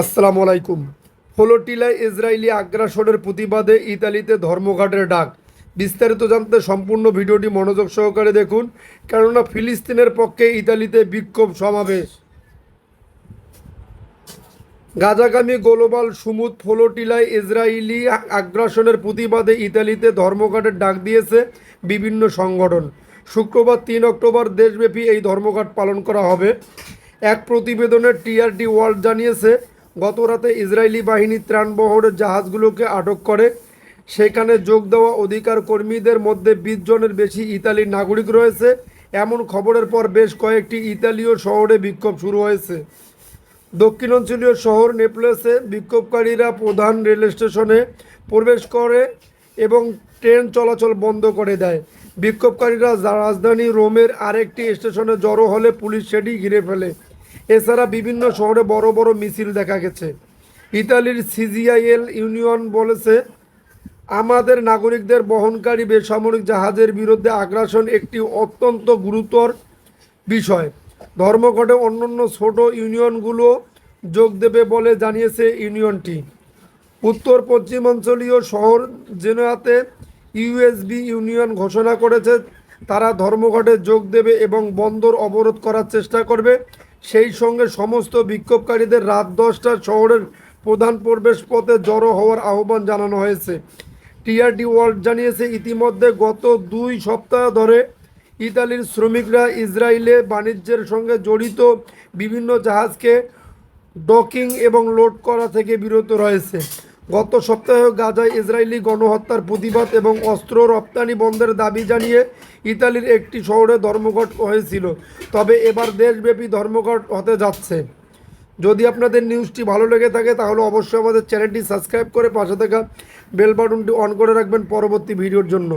আসসালামু আলাইকুম। ফলোটিলায় ইসরায়েলি আগ্রাসনের প্রতিবাদে ইতালিতে ধর্মঘাটের ডাক। বিস্তারিত জানতে সম্পূর্ণ ভিডিওটি মনোযোগ সহকারে দেখুন, কেননা ফিলিস্তিনের পক্ষে ইতালিতে বিক্ষোভ সমাবেশ। গাজাগামী গ্লোবাল সুমুদ ফলোটিলায় ইসরায়েলি আগ্রাসনের প্রতিবাদে ইতালিতে ধর্মঘাটের ডাক দিয়েছে বিভিন্ন সংগঠন। শুক্রবার তিন অক্টোবর দেশব্যাপী এই ধর্মঘাট পালন করা হবে। এক প্রতিবেদনে টিআরটি ওয়ার্ল্ড জানিয়েছে গত রাতে ইসরায়েলি বাহিনী ত্রাণবহরের জাহাজগুলোকে আটক করে। সেখানে যোগ দেওয়া অধিকার কর্মীদের মধ্যে বিশ জনের বেশি ইতালির নাগরিক রয়েছে। এমন খবরের পর বেশ কয়েকটি ইতালীয় শহরে বিক্ষোভ শুরু হয়েছে। দক্ষিণাঞ্চলীয় শহর নেপলেসে বিক্ষোভকারীরা প্রধান রেল স্টেশনে প্রবেশ করে এবং ট্রেন চলাচল বন্ধ করে দেয়। বিক্ষোভকারীরা রাজধানী রোমের আরেকটি স্টেশনে জড়ো হলে পুলিশ সেটি ঘিরে ফেলে। এছাড়া বিভিন্ন শহরে বড় বড় মিছিল দেখা গেছে। ইতালির সিজিআইএল ইউনিয়ন বলেছে, আমাদের নাগরিকদের বহনকারী বেসামরিক জাহাজের বিরুদ্ধে আগ্রাসন একটি অত্যন্ত গুরুতর বিষয়। ধর্মঘটে অন্যান্য ছোট ইউনিয়নগুলো যোগ দেবে বলে জানিয়েছে ইউনিয়নটি। উত্তর পশ্চিমাঞ্চলীয় শহর জেনোয়াতে ইউএসবি ইউনিয়ন ঘোষণা করেছে, তারা ধর্মঘটে যোগ দেবে এবং বন্দর অবরোধ করার চেষ্টা করবে। সেই সঙ্গে সমস্ত বিক্ষোভকারীদের রাত দশটার শহরের প্রধান প্রবেশ পথে জড়ো হওয়ার আহ্বান জানানো হয়েছে। টিআরডি ওয়ার্ল্ড জানিয়েছে, ইতিমধ্যে গত দুই সপ্তাহ ধরে ইতালির শ্রমিকরা ইসরায়েলে বাণিজ্যের সঙ্গে জড়িত বিভিন্ন জাহাজকে ডকিং এবং লোড করা থেকে বিরত রয়েছে। গত সপ্তাহে গাজায় ইসরায়েলি গণহত্যার প্রতিবাদ এবং অস্ত্র রপ্তানি বন্ধের দাবি জানিয়ে ইতালির একটি শহরে ধর্মঘট হয়েছিল। তবে এবার দেশব্যাপী ধর্মঘট হতে যাচ্ছে। যদি আপনাদের নিউজটি ভালো লেগে থাকে, তাহলে অবশ্যই আমাদের চ্যানেলটি সাবস্ক্রাইব করে পাশে থাকা বেল বাটনটি অন করে রাখবেন পরবর্তী ভিডিওর জন্য।